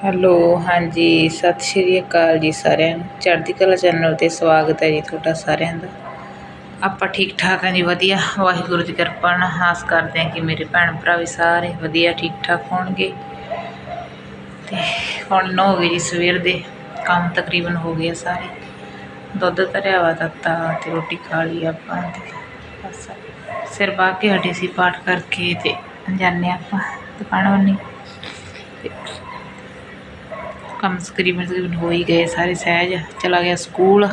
Hello, ਹਾਂਜੀ, ਸਤਿ ਸ਼੍ਰੀ ਅਕਾਲ ਜੀ ਸਾਰਿਆਂ ਨੂੰ। ਚੜ੍ਹਦੀ ਕਲਾ ਚੈਨਲ ਤੇ ਸਵਾਗਤ ਹੈ ਜੀ ਤੁਹਾਡਾ ਸਾਰਿਆਂ ਦਾ। ਆਪਾਂ ਠੀਕ ਠਾਕ ਹਾਂ ਜੀ, ਵਧੀਆ। ਵਾਹਿਗੁਰੂ ਦੀ ਕਿਰਪਾ ਨਾਲ ਆਸ ਕਰਦੇ ਹਾਂ ਕਿ ਮੇਰੇ ਭੈਣ ਭਰਾ ਵੀ ਸਾਰੇ ਵਧੀਆ, ਠੀਕ ਠਾਕ ਹੋਣਗੇ। ਤੇ ਹੁਣ ਨੌ ਹੋ ਗਏ ਜੀ ਸਵੇਰ ਦੇ ਕੰਮ ਤਕਰੀਬਨ ਹੋ ਗਿਆ ਸਾਰੇ। ਦੁੱਧ ਧਰਿਆ ਵਾ ਦਿੱਤਾ ਤੇ ਰੋਟੀ ਖਾ ਲਈ ਆਪਾਂ ਤੇ ਬਸ। ਸਿਰ ਬਾਹ ਕੇ ਹਟੇ ਸੀ ਪਾਠ ਕਰਕੇ ਤੇ ਜਾਂਦੇ ਆਪਾਂ ਦੁਕਾਨ ਬੰਨੀ ਤੇ ਕੰਮ ਤਕਰੀਬਨ ਤਕਰੀਬਨ ਹੋ ਹੀ ਗਏ, ਸਾਰੇ ਸਹਿਜ ਚਲਾ ਗਿਆ ਸਕੂਲ।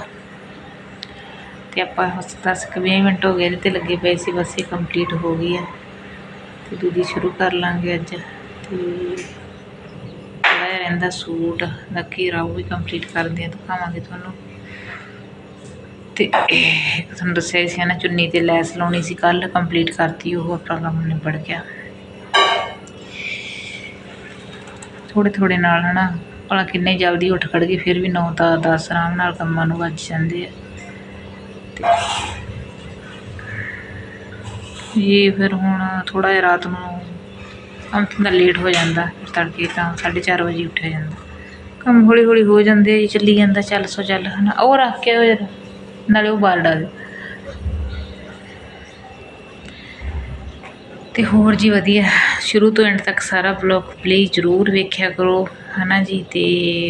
ਤੇ ਆਪਾਂ ਬਸ ਦਸ ਕੁ ਵੀਹ ਮਿੰਟ ਹੋ ਗਏ ਇਹਦੇ ਤੇ ਲੱਗੇ ਪਏ ਸੀ, ਬਸ ਇਹ ਕੰਪਲੀਟ ਹੋ ਗਈ ਹੈ ਤੇ ਦੂਜੀ ਸ਼ੁਰੂ ਕਰ ਲਾਂਗੇ ਅੱਜ। ਤੇ ਥੋੜ੍ਹਾ ਜਿਹਾ ਰਹਿੰਦਾ ਸੂਟ ਦਾ ਘੇਰਾ ਉਹ ਵੀ ਕੰਪਲੀਟ ਕਰਦੇ ਆ ਦਿਖਾਵਾਂਗੇ ਤੁਹਾਨੂੰ। ਤੇ ਇੱਕ ਤੁਹਾਨੂੰ ਦੱਸਿਆ ਹੀ ਸੀ ਨਾ, ਚੁੰਨੀ ਤੇ ਲੈਸ ਲਾਉਣੀ ਸੀ ਕੱਲ ਕੰਪਲੀਟ ਕਰਤੀ ਉਹ, ਆਪਣਾ ਕੰਮ ਨਿਬੜ ਗਿਆ। ਥੋੜੇ ਥੋੜੇ ਨਾਲ ਹਨਾ ਭਲਾ ਕਿੰਨੇ ਜਲਦੀ ਉੱਠ ਖੜ ਗਏ ਫਿਰ ਵੀ 9 ਤਾਂ 10 ਆਰਾਮ ਨਾਲ ਕੰਮਾਂ ਨੂੰ ਵੱਜ ਜਾਂਦੇ ਆ। ਇਹ ਫਿਰ ਹੁਣ ਥੋੜਾ ਜਿਹਾ ਰਾਤ ਨੂੰ ਕੰਮ ਦਾ ਲੇਟ ਹੋ ਜਾਂਦਾ, ਫਿਰ ਤੜਕੇ ਤਾਂ 4:30 ਵਜੇ ਉੱਠਿਆ ਜਾਂਦਾ। ਕੰਮ ਹੌਲੀ ਹੌਲੀ ਹੋ ਜਾਂਦੇ ਆ ਜੀ, ਚੱਲੀ ਜਾਂਦਾ, ਚੱਲ ਸੋ ਚੱਲ, ਹਨਾ। ਉਹ ਰੱਖ ਕੇ ਉਹ ਨਾਲੇ ਉਹ ਬਾਹਰ ਡਾਲ ਅਤੇ ਹੋਰ ਜੀ ਵਧੀਆ। ਸ਼ੁਰੂ ਤੋਂ ਐਂਡ ਤੱਕ ਸਾਰਾ ਬਲੋਗ ਪਲੀਜ਼ ਜ਼ਰੂਰ ਵੇਖਿਆ ਕਰੋ ਹੈ ਨਾ ਜੀ ਅਤੇ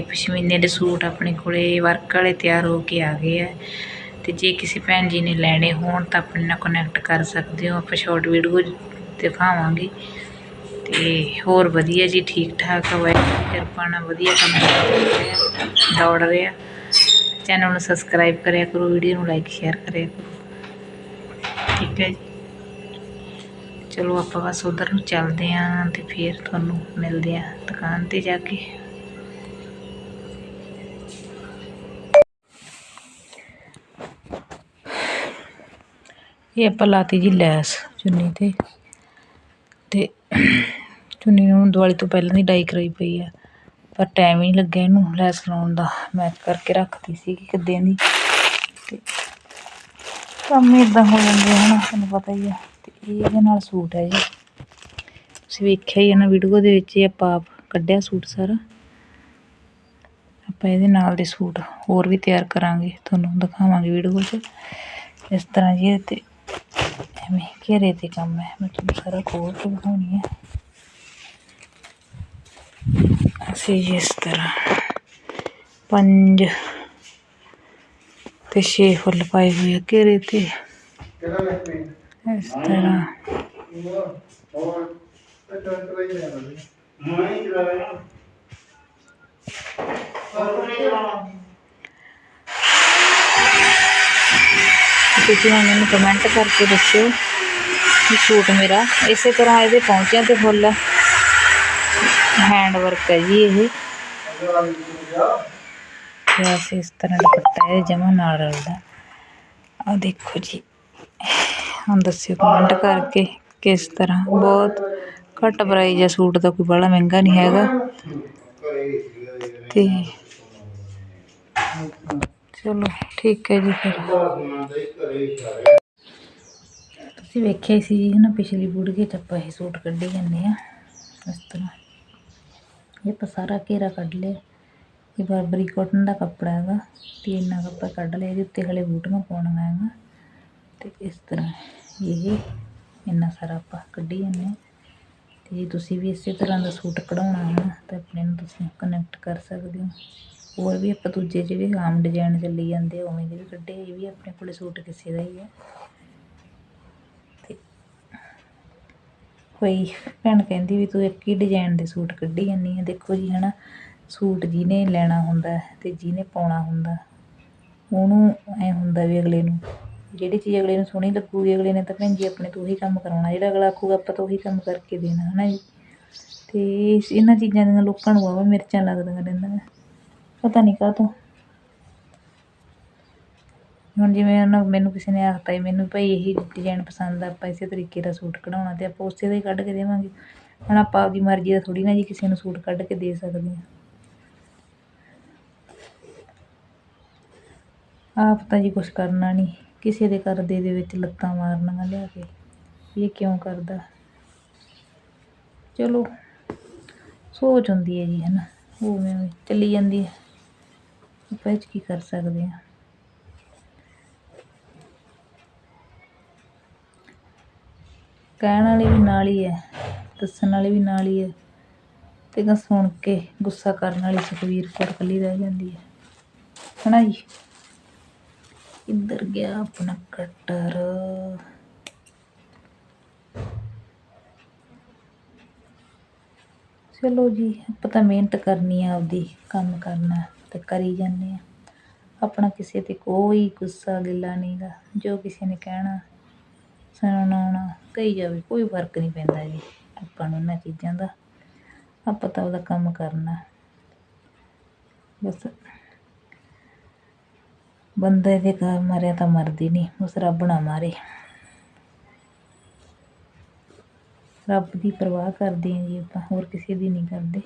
ਪਸ਼ਮੀਨੇ ਦੇ ਸੂਟ ਆਪਣੇ ਕੋਲੇ ਵਰਕ ਵਾਲੇ ਤਿਆਰ ਹੋ ਕੇ ਆ ਗਏ ਆ। ਅਤੇ ਜੇ ਕਿਸੇ ਭੈਣ ਜੀ ਨੇ ਲੈਣੇ ਹੋਣ ਤਾਂ ਆਪਣੇ ਨਾਲ ਕਨੈਕਟ ਕਰ ਸਕਦੇ ਹੋ। ਆਪਾਂ ਸ਼ਾਰਟ ਵੀਡੀਓ ਦਿਖਾਵਾਂਗੇ। ਤੇ ਹੋਰ ਵਧੀਆ ਜੀ ਠੀਕ ਠਾਕ ਆ ਕਿਰਪਾ ਨਾਲ ਵਧੀਆ ਕੰਮ ਚੱਲ ਰਿਹਾ, ਦੌੜ ਰਿਹਾ। ਚੈਨਲ ਨੂੰ ਸਬਸਕ੍ਰਾਈਬ ਕਰਿਆ ਕਰੋ ਵੀਡੀਓ ਨੂੰ ਲਾਈਕ ਸ਼ੇਅਰ ਕਰਿਆ ਕਰੋ। ਠੀਕ ਹੈ ਜੀ? ਚਲੋ ਆਪਾਂ ਬਸ ਉਧਰ ਨੂੰ ਚੱਲਦੇ ਆਂ ਤੇ ਫਿਰ ਤੁਹਾਨੂੰ ਮਿਲਦੇ ਆਂ ਦੁਕਾਨ ਤੇ ਜਾ ਕੇ। ਇਹ ਆਪਾਂ ਲਾਤੀ ਜੀ ਲੈਸ ਚੁੰਨੀ ਤੇ। ਤੇ ਚੁੰਨੀ ਨੂੰ ਦਿਵਾਲੀ ਤੋਂ ਪਹਿਲਾਂ ਦੀ ਡਾਈ ਕਰਾਈ ਪਈ ਆ। ਪਰ ਟਾਈਮ ਹੀ ਨਹੀਂ ਲੱਗਿਆ ਇਹਨੂੰ ਲੈਸ ਲਾਉਣ ਦਾ। ਮੈਚ ਕਰਕੇ ਰੱਖਤੀ ਸੀ ਕਿ ਕਿੱਦਾਂ ਦੀ। ਤੇ ਕੰਮ ਇਦਾਂ ਹੋ ਜਾਂਦੇ ਹਨ, ਤੁਹਾਨੂੰ ਪਤਾ ਹੀ ਆ। ਇਹਦੇ ਨਾਲ ਸੂਟ ਹੈ ਜੀ। ਤੁਸੀਂ ਵੇਖਿਆ ਹੀ ਹੈ ਨਾ ਵੀਡੀਓ ਦੇ ਵਿੱਚ ਇਹ ਆਪਾਂ ਆਪ ਕੱਢਿਆ ਸੂਟ ਸਾਰਾ। ਆਪਾਂ ਇਹਦੇ ਨਾਲ ਦੇ ਸੂਟ ਹੋਰ ਵੀ ਤਿਆਰ ਕਰਾਂਗੇ। ਤੁਹਾਨੂੰ ਦਿਖਾਵਾਂਗੇ ਵੀਡੀਓ 'ਚ। ਇਸ ਤਰ੍ਹਾਂ ਜੀ ਇਹ ਤੇ ਐਵੇਂ ਘੇਰੇ ਤੇ ਕੰਮ ਹੈ। ਮੈਂ ਤੁਹਾਨੂੰ ਸਾਰਾ ਖੋਲ ਕੇ ਦਿਖਾਉਣੀ ਹੈ ਅਸੀਂ ਜੀ ਇਸ ਤਰ੍ਹਾਂ ਪੰਜ ਤੇ ਛੇ ਫੁੱਲ ਪਾਏ ਹੋਏ ਆ ਘੇਰੇ ਤੇ। ਇਸ ਤਰ੍ਹਾਂ। ਤੁਸੀਂ ਹੁਣ ਮੈਨੂੰ ਕਮੈਂਟ ਕਰਕੇ ਦੱਸਿਓ ਕਿ ਸੂਟ ਮੇਰਾ ਇਸੇ ਤਰ੍ਹਾਂ ਇਹਦੇ ਪਹੁੰਚਿਆਂ ਤੇ ਫੁੱਲ ਹੈਂਡ ਵਰਕ ਹੈ ਜੀ ਇਹ। ਤੇ ਇਸ ਤਰ੍ਹਾਂ ਦੁਪੱਟਾ ਇਹ ਜਮਾ ਨਾਲ ਰਲਦਾ। ਆ ਦੇਖੋ ਜੀ। ਹੁਣ ਦੱਸਿਓ ਕਮੈਂਟ ਕਰਕੇ ਕਿਸ ਤਰ੍ਹਾਂ? ਬਹੁਤ ਘੱਟ ਪ੍ਰਾਈਜ਼ ਆ ਸੂਟ ਦਾ, ਕੋਈ ਬੜਾ ਮਹਿੰਗਾ ਨਹੀਂ ਹੈਗਾ। ਤੇ ਚਲੋ, ਠੀਕ ਹੈ ਜੀ ਫਿਰ। ਤੁਸੀਂ ਵੇਖਿਆ ਹੀ ਸੀ ਜੀ ਨਾ ਪਿਛਲੀ ਵੀਡੀਓ 'ਚ ਆਪਾਂ ਇਹ ਸੂਟ ਕੱਢੀ ਜਾਂਦੇ ਆ ਇਸ ਤਰ੍ਹਾਂ। ਇਹ ਆਪਾਂ ਸਾਰਾ ਘੇਰਾ ਕੱਢ ਲਿਆ। ਇਹ ਬਰਬਰੀ ਕਾਟਨ ਦਾ ਕੱਪੜਾ ਹੈਗਾ। ਤੇ ਇੰਨਾ ਕੱਪੜਾ ਕੱਢ ਲਿਆ, ਇਹਦੇ ਉੱਤੇ ਹਲੇ ਬੂਟੀਆਂ ਪਾਉਣਾ ਹੈਗਾ ਤੇ ਇਸ ਤਰ੍ਹਾਂ। ਇਹ ਇੰਨਾ ਸਾਰਾ ਆਪਾਂ ਕੱਢੀ ਜਾਂਦੇ ਹਾਂ। ਜੇ ਤੁਸੀਂ ਵੀ ਇਸੇ ਤਰ੍ਹਾਂ ਦਾ ਸੂਟ ਕਢਾਉਣਾ ਹੈ ਤਾਂ ਆਪਣੇ ਨੂੰ ਤੁਸੀਂ ਕਨੈਕਟ ਕਰ ਸਕਦੇ ਹੋ। ਹੋਰ ਵੀ ਆਪਾਂ ਦੂਜੇ ਜਿਹੜੇ ਆਮ ਡਿਜ਼ਾਈਨ ਚੱਲੀ ਜਾਂਦੇ ਉਵੇਂ ਦੇ ਵੀ ਕੱਢੇ, ਇਹ ਵੀ ਆਪਣੇ ਕੋਲੇ ਸੂਟ ਕਿਸੇ ਦਾ ਹੀ ਹੈ। ਤੇ ਕੋਈ ਭੈਣ ਕਹਿੰਦੀ ਵੀ ਤੂੰ ਇੱਕ ਹੀ ਡਿਜ਼ਾਈਨ ਦੇ ਸੂਟ ਕੱਢੀ ਜਾਂਦੀ ਹੈ ਦੇਖੋ ਜੀ, ਹਨਾ, ਸੂਟ ਜਿਹਨੇ ਲੈਣਾ ਹੁੰਦਾ ਤੇ ਜਿਹਨੇ ਪਾਉਣਾ ਹੁੰਦਾ, ਉਹਨੂੰ ਐ ਹੁੰਦਾ ਵੀ ਅਗਲੇ ਨੂੰ ਜਿਹੜੀ ਚੀਜ਼ ਅਗਲੇ ਨੂੰ ਸੋਹਣੀ ਲੱਗੂਗੀ, ਅਗਲੇ ਨੇ ਤਾਂ ਭੈਣ ਜੀ ਆਪਣੇ ਤੋਂ ਉਹੀ ਕੰਮ ਕਰਾਉਣਾ, ਜਿਹੜਾ ਅਗਲਾ ਆਖੂਗਾ ਆਪਾਂ ਤਾਂ ਉਹੀ ਕੰਮ ਕਰਕੇ ਦੇਣਾ ਹੈ ਨਾ ਜੀ? ਤੇ ਇਹਨਾਂ ਚੀਜ਼ਾਂ ਦੀਆਂ ਲੋਕਾਂ ਨੂੰ ਵਾਵਾ ਮਿਰਚਾਂ ਲੱਗਦੀਆਂ ਰਹਿੰਦੀਆਂ ਪਤਾ ਨਹੀਂ ਕਾਹ ਤੋਂ ਹੁਣ ਜਿਵੇਂ ਉਹਨਾਂ ਮੈਨੂੰ ਕਿਸੇ ਨੇ ਆਖਤਾ ਹੀ ਮੈਨੂੰ ਭਾਈ ਇਹੀ ਡਿਜ਼ਾਈਨ ਪਸੰਦ ਆ, ਆਪਾਂ ਇਸੇ ਤਰੀਕੇ ਦਾ ਸੂਟ ਕਢਾਉਣਾ ਤੇ ਆਪਾਂ ਉਸੇ ਦਾ ਹੀ ਕੱਢ ਕੇ ਦੇਵਾਂਗੇ। ਹੁਣ ਆਪਾਂ ਆਪਦੀ ਮਰਜ਼ੀ ਦਾ ਥੋੜੀ ਨਾ ਜੀ ਕਿਸੇ ਨੂੰ ਸੂਟ ਕੱਢ ਕੇ ਦੇ ਸਕਦੇ ਹਾਂ। ਆਪ ਤਾਂ ਜੀ ਕੁਛ ਕਰਨਾ ਨਹੀਂ ਕਿਸੇ ਦੇ ਕਰਦੇ ਦੇ ਵਿੱਚ ਲੱਤਾਂ ਮਾਰਨੀਆਂ ਲਿਆ ਕੇ। ਇਹ ਕਿਉਂ ਕਰਦਾ? ਚਲੋ, ਸੋਚ ਹੁੰਦੀ ਹੈ ਜੀ ਹੈ ਨਾ ਉਵੇਂ ਚੱਲੀ ਜਾਂਦੀ ਹੈ। ਆਪਾਂ ਇਹ 'ਚ ਕੀ ਕਰ ਸਕਦੇ ਹਾਂ? ਕਹਿਣ ਵਾਲੀ ਵੀ ਨਾਲ ਹੀ ਹੈ, ਦੱਸਣ ਵਾਲੇ ਵੀ ਨਾਲ ਹੀ ਹੈ। ਤੇ ਗਾ ਸੁਣ ਕੇ ਗੁੱਸਾ ਕਰਨ ਵਾਲੀ ਸੁਖਵੀਰ ਕੌਰ ਇਕੱਲੀ ਰਹਿ ਜਾਂਦੀ ਹੈ। ਹਨਾ ਜੀ? ਕਿੱਧਰ ਗਿਆ ਆਪਣਾ ਕਟਰ। ਚਲੋ ਜੀ, ਆਪਾਂ ਤਾਂ ਮਿਹਨਤ ਕਰਨੀ ਆ, ਆਪਦੀ ਕੰਮ ਕਰਨਾ ਤੇ ਕਰੀ ਜਾਂਦੇ ਆ। ਆਪਣਾ ਕਿਸੇ ਤੇ ਕੋਈ ਗੁੱਸਾ ਗਿੱਲਾ ਨਹੀਂਗਾ ਜੋ ਕਿਸੇ ਨੇ ਕਹਿਣਾ, ਸੁਣਾਉਣਾ, ਕਹੀ ਜਾਵੇ, ਕੋਈ ਫ਼ਰਕ ਨਹੀਂ ਪੈਂਦਾ ਜੀ, ਆਪਾਂ ਨੂੰ ਇਹਨਾਂ ਚੀਜ਼ਾਂ ਦਾ। ਆਪਾਂ ਤਾਂ ਉਹਦਾ ਕੰਮ ਕਰਨਾ। ਬਸ। ਬੰਦੇ ਦੇ ਘਰ ਮਰਿਆ ਤਾਂ ਮਰਦੀ ਨਹੀਂ ਉਸ ਰੱਬ ਨਾ ਮਾਰੇ। ਰੱਬ ਦੀ ਪਰਵਾਹ ਕਰਦੇ ਹਾਂ ਜੀ ਆਪਾਂ, ਹੋਰ ਕਿਸੇ ਦੀ ਨਹੀਂ ਕਰਦੇ।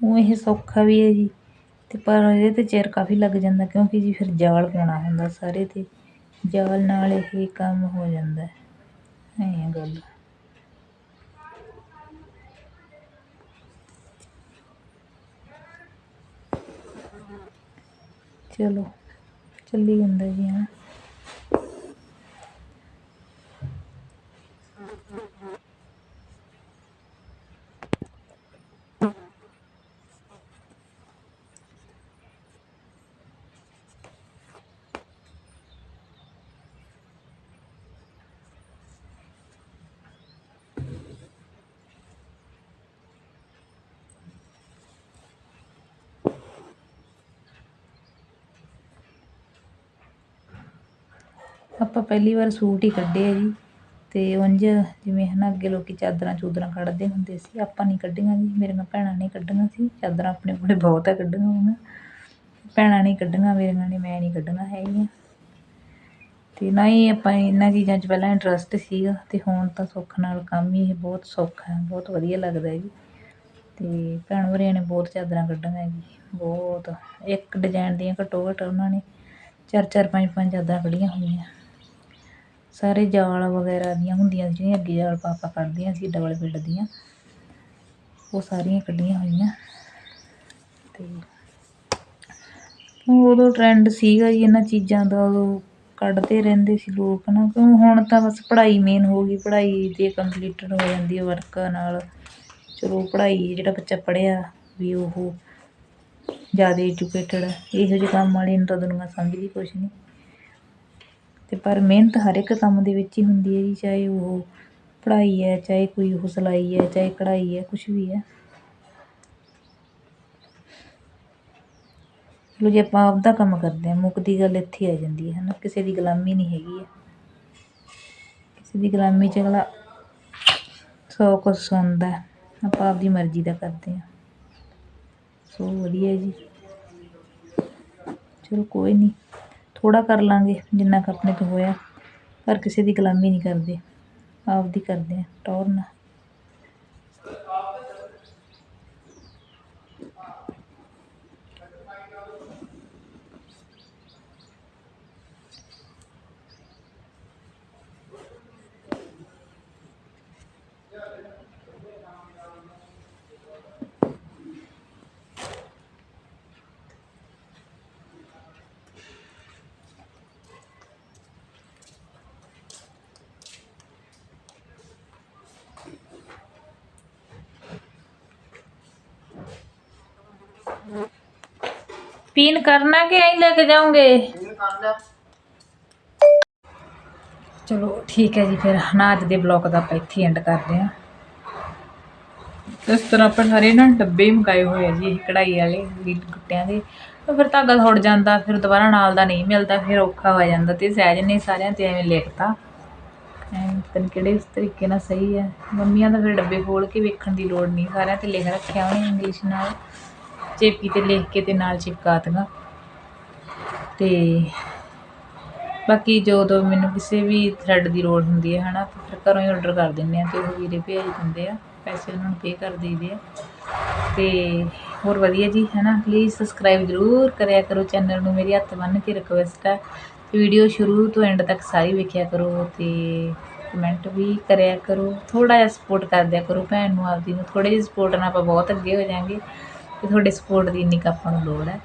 ਉਹ ਇਹ ਸੌਖਾ ਵੀ ਹੈ ਜੀ। ਅਤੇ ਪਰ ਇਹਦੇ ਤੇ ਚਿਰ ਕਾਫੀ ਲੱਗ ਜਾਂਦਾ ਕਿਉਂਕਿ ਜੀ ਫਿਰ ਜਾਲ ਪਾਉਣਾ ਹੁੰਦਾ ਸਾਰੇ ਤੇ। ਜਾਲ ਨਾਲ ਇਹ ਕੰਮ ਹੋ ਜਾਂਦਾ। ਹੈ ਐਂ ਗੱਲ। ਚਲੋ, ਚੱਲੀ ਜਾਂਦਾ ਜੀ, ਹਾਂ। ਆਪਾਂ ਪਹਿਲੀ ਵਾਰ ਸੂਟ ਹੀ ਕੱਢੇ ਆ ਜੀ। ਤੇ ਉਂਝ ਜਿਵੇਂ ਹਨਾ ਅੱਗੇ ਲੋਕੀ ਚਾਦਰਾਂ ਚੂਦਰਾਂ ਕੱਢਦੇ ਹੁੰਦੇ ਸੀ, ਆਪਾਂ ਨਹੀਂ ਕੱਢੀਆਂ ਜੀ। ਮੇਰੀਆਂ ਭੈਣਾਂ ਨੇ ਕੱਢੀਆਂ ਸੀ, ਚਾਦਰਾਂ ਆਪਣੇ ਕੋਲੇ ਬਹੁਤ ਆ ਕੱਢੀਆਂ ਹੋਈਆਂ ਭੈਣਾਂ ਨੇ ਕੱਢੀਆਂ ਮੇਰੀਆਂ ਨੇ ਮੈਂ ਨਹੀਂ ਕੱਢੀਆਂ ਹੈਗੀਆਂ। ਤੇ ਨਾ ਹੀ ਆਪਾਂ ਇਹਨਾਂ ਚੀਜ਼ਾਂ 'ਚ ਪਹਿਲਾਂ ਇੰਟਰਸਟ ਸੀਗਾ, ਤੇ ਹੁਣ ਤਾਂ ਸੁੱਖ ਨਾਲ ਕੰਮ ਹੀ ਇਹ ਬਹੁਤ ਸੌਖਾ ਹੈ ਬਹੁਤ ਵਧੀਆ ਲੱਗਦਾ ਹੈ ਜੀ। ਤੇ ਭੈਣ ਭਰਿਆਂ ਨੇ ਬਹੁਤ ਚਾਦਰਾਂ ਕੱਢੀਆਂ ਜੀ, ਬਹੁਤ। ਇੱਕ ਡਿਜ਼ਾਈਨ ਦੀਆਂ ਘੱਟੋ ਘੱਟ ਉਹਨਾਂ ਨੇ ਚਾਰ ਚਾਰ, ਪੰਜ ਪੰਜ ਚਾਦਰਾਂ ਕੱਢੀਆਂ ਹੋਈਆਂ। ਸਾਰੇ ਜਾਲ ਵਗੈਰਾ ਦੀਆਂ ਹੁੰਦੀਆਂ ਸੀ, ਜਿਹੜੀਆਂ ਅੱਗੇ ਜਾਲ ਪਾਪਾ ਕੱਢਦੀਆਂ ਸੀ, ਡਬਲ ਬੈੱਡ ਦੀਆਂ। ਉਹ ਸਾਰੀਆਂ ਕੱਢੀਆਂ ਹੋਈਆਂ। ਤੇ ਉਦੋਂ ਟਰੈਂਡ ਸੀਗਾ ਜੀ, ਇਹਨਾਂ ਚੀਜ਼ਾਂ ਦਾ ਉਦੋਂ ਕੱਢਦੇ ਰਹਿੰਦੇ ਸੀ ਲੋਕ ਨਾ, ਕਿਉਂ ਹੁਣ ਤਾਂ ਬਸ ਪੜ੍ਹਾਈ ਮੇਨ ਹੋ ਗਈ, ਪੜ੍ਹਾਈ ਤੇ ਕੰਪਲੀਟਡ ਹੋ ਜਾਂਦੀ ਹੈ ਵਰਕ ਨਾਲ। ਚਲੋ ਪੜ੍ਹਾਈ ਜਿਹੜਾ ਬੱਚਾ ਪੜ੍ਹਿਆ ਵੀ ਉਹ ਜ਼ਿਆਦਾ ਐਜੂਕੇਟਡ ਇਹੋ ਜਿਹੇ ਕੰਮ ਵਾਲੇ ਨੂੰ ਤਾਂ ਦੁਨੀਆ ਸਮਝਦੀ ਕੁਛ ਨਹੀਂ ਅਤੇ ਪਰ ਮਿਹਨਤ ਹਰ ਇੱਕ ਕੰਮ ਦੇ ਵਿੱਚ ਹੀ ਹੁੰਦੀ ਹੈ ਜੀ, ਚਾਹੇ ਉਹ ਪੜ੍ਹਾਈ ਹੈ, ਚਾਹੇ ਕੋਈ ਉਹ ਸਿਲਾਈ ਹੈ, ਚਾਹੇ ਕਢਾਈ ਹੈ, ਕੁਛ ਵੀ ਹੈ। ਚਲੋ ਜੇ, ਆਪਾਂ ਆਪਦਾ ਕੰਮ ਕਰਦੇ ਹਾਂ। ਮੁੱਕਦੀ ਗੱਲ ਇੱਥੇ ਆ ਜਾਂਦੀ ਹੈ ਨਾ ਕਿਸੇ ਦੀ ਗੁਲਾਮੀ ਨਹੀਂ ਹੈਗੀ ਹੈ। ਕਿਸੇ ਦੀ ਗੁਲਾਮੀ 'ਚ ਅਗਲਾ ਸੌ ਕੁਛ ਸੁਣਦਾ ਆਪਾਂ ਆਪਦੀ ਮਰਜ਼ੀ ਦਾ ਕਰਦੇ ਹਾਂ। ਸੋ ਵਧੀਆ ਜੀ। ਚਲੋ, ਕੋਈ ਨਹੀਂ। ਥੋੜ੍ਹਾ ਕਰ ਲਾਂਗੇ, ਜਿੰਨਾ ਕੁ ਆਪਣੇ ਤੋਂ ਹੋਇਆ। ਪਰ ਕਿਸੇ ਦੀ ਗੁਲਾਮੀ ਨਹੀਂ ਕਰਦੇ। ਆਪਦੀ ਕਰਦੇ ਹਾਂ ਟੌਰ ਨਾਲ। ਪੀਨ ਕਰਨਾ ਕਿ ਐਂ ਲੈ ਕੇ ਜਾਓਗੇ? ਚਲੋ ਠੀਕ ਹੈ ਜੀ ਫਿਰ ਨਾ ਅੱਜ ਦੇ ਬਲੌਗ ਦਾ ਆਪਾਂ ਇੱਥੇ ਐਂਡ ਕਰਦੇ ਹਾਂ। ਇਸ ਤਰ੍ਹਾਂ ਆਪਾਂ ਸਾਰੇ ਨਾ ਡੱਬੇ ਹੀ ਮੁਕਾਏ ਹੋਏ ਆ ਜੀ ਇਹ ਕਢਾਈ ਵਾਲੇ ਗੁੱਟਿਆਂ ਦੇ। ਫਿਰ ਧਾਗਾ ਥੋੜ ਜਾਂਦਾ ਫਿਰ ਦੁਬਾਰਾ ਨਾਲ ਦਾ ਨਹੀਂ ਮਿਲਦਾ ਫਿਰ ਔਖਾ ਹੋ ਜਾਂਦਾ ਤੇ ਸਹਿਜ ਨੇ ਸਾਰਿਆਂ ਤੇ ਐਵੇਂ ਲਿਖਤਾ ਐਂ ਪਤਾ ਨੀ ਕਿਹੜੇ ਇਸ ਤਰੀਕੇ ਨਾਲ ਸਹੀ ਹੈ। ਮੰਮੀਆਂ ਦਾ ਫਿਰ ਡੱਬੇ ਖੋਲ ਕੇ ਵੇਖਣ ਦੀ ਲੋੜ ਨਹੀਂ ਸਾਰਿਆਂ ਤੇ ਲਿਖ ਰੱਖਿਆ ਉਹਨੇ ਇੰਗਲਿਸ਼ ਨਾਲ। ਚੇਪੀ ਤੇ ਲਿਖ ਕੇ ਤੇ ਨਾਲ ਚਿਪਕਾ ਦਿੱਤੀਆਂ। ਤੇ ਬਾਕੀ ਜਦੋਂ ਮੈਨੂੰ ਕਿਸੇ ਵੀ ਥਰੈਡ ਦੀ ਲੋੜ ਹੁੰਦੀ ਹੈ, ਹਨਾ, ਤਾਂ ਫਿਰ ਘਰੋਂ ਹੀ ਆਰਡਰ ਕਰ ਦਿੰਦੇ ਆ ਤੇ ਉਹ ਵੀਰੇ ਭੇਜ ਦਿੰਦੇ ਆ। ਪੈਸੇ ਉਹਨਾਂ ਨੂੰ ਪੇ ਕਰ ਦਈਦੇ ਆ। ਤੇ ਹੋਰ ਵਧੀਆ ਜੀ ਹੈ ਨਾ ਪਲੀਜ਼ ਸਬਸਕ੍ਰਾਈਬ ਜ਼ਰੂਰ ਕਰਿਆ ਕਰੋ ਚੈਨਲ ਨੂੰ, ਮੇਰੀ ਹੱਥ ਬੰਨ੍ਹ ਕੇ ਰਿਕਵੈਸਟ ਹੈ ਵੀਡੀਓ ਸ਼ੁਰੂ ਤੋਂ ਐਂਡ ਤੱਕ ਸਾਰੀ ਵੇਖਿਆ ਕਰੋ ਤੇ ਕਮੈਂਟ ਵੀ ਕਰਿਆ ਕਰੋ। ਥੋੜਾ ਜਿਹਾ ਸਪੋਰਟ ਕਰ ਦਿਆ ਕਰੋ ਭੈਣ ਨੂੰ, ਆਪਦੀ ਨੂੰ। ਥੋੜੇ ਜਿਹੇ ਸਪੋਰਟ ਨਾਲ ਆਪਾਂ ਬਹੁਤ ਅੱਗੇ ਹੋ ਜਾਾਂਗੇ। ਤੇ ਤੁਹਾਡੇ ਸਪੋਰਟ ਦੀ ਇੰਨੀ ਕੁ ਆਪਾਂ ਨੂੰ ਲੋੜ ਹੈ।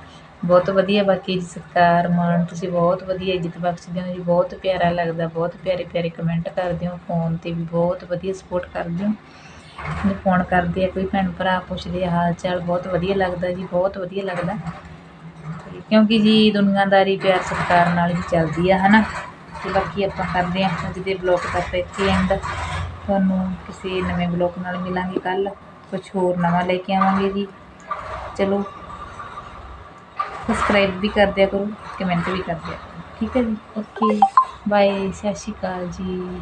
ਬਹੁਤ ਵਧੀਆ ਬਾਕੀ ਜੀ ਸਤਿਕਾਰ ਮਾਣ, ਤੁਸੀਂ ਬਹੁਤ ਵਧੀਆ ਇੱਜ਼ਤ ਬਖਸ਼ਦੇ ਹੋ, ਜੀ ਬਹੁਤ ਪਿਆਰਾ ਲੱਗਦਾ, ਬਹੁਤ ਪਿਆਰੇ ਪਿਆਰੇ ਕਮੈਂਟ ਕਰਦੇ ਹੋ ਫੋਨ ਤੇ ਵੀ ਬਹੁਤ ਵਧੀਆ ਸਪੋਰਟ ਕਰਦੇ ਹੋ। ਮੈਨੂੰ ਫੋਨ ਕਰਦੇ ਆ, ਕੋਈ ਭੈਣ ਭਰਾ ਪੁੱਛਦੇ ਆ, ਹਾਲ ਚਾਲ ਬਹੁਤ ਵਧੀਆ ਲੱਗਦਾ ਜੀ, ਬਹੁਤ ਵਧੀਆ ਲੱਗਦਾ। ਕਿਉਂਕਿ ਜੀ ਦੁਨੀਆਦਾਰੀ, ਪਿਆਰ, ਸਤਿਕਾਰ ਨਾਲ ਹੀ ਚੱਲਦੀ ਆ, ਹਨਾ? ਤੇ ਬਾਕੀ ਆਪਾਂ ਕਰਦੇ ਆ ਅੱਜ ਦੇ ਬਲੌਗ ਤੱਕ ਇੱਥੇ ਐਂਡ ਤੁਹਾਨੂੰ ਕਿਸੇ ਨਵੇਂ ਬਲੌਗ ਨਾਲ ਮਿਲਾਂਗੇ ਕੱਲ ਕੁਝ ਹੋਰ ਨਵਾਂ ਲੈ ਕੇ ਆਵਾਂਗੇ ਜੀ। ਚਲੋ ਸਬਸਕ੍ਰਾਈਬ ਵੀ ਕਰ ਦਿਆ ਕਰੋ ਕਮੈਂਟ ਵੀ ਕਰ ਦਿਆ ਕਰੋ। ਠੀਕ ਹੈ ਜੀ? ਓਕੇ ਬਾਏ ਸਤਿ ਸ਼੍ਰੀ ਅਕਾਲ ਜੀ।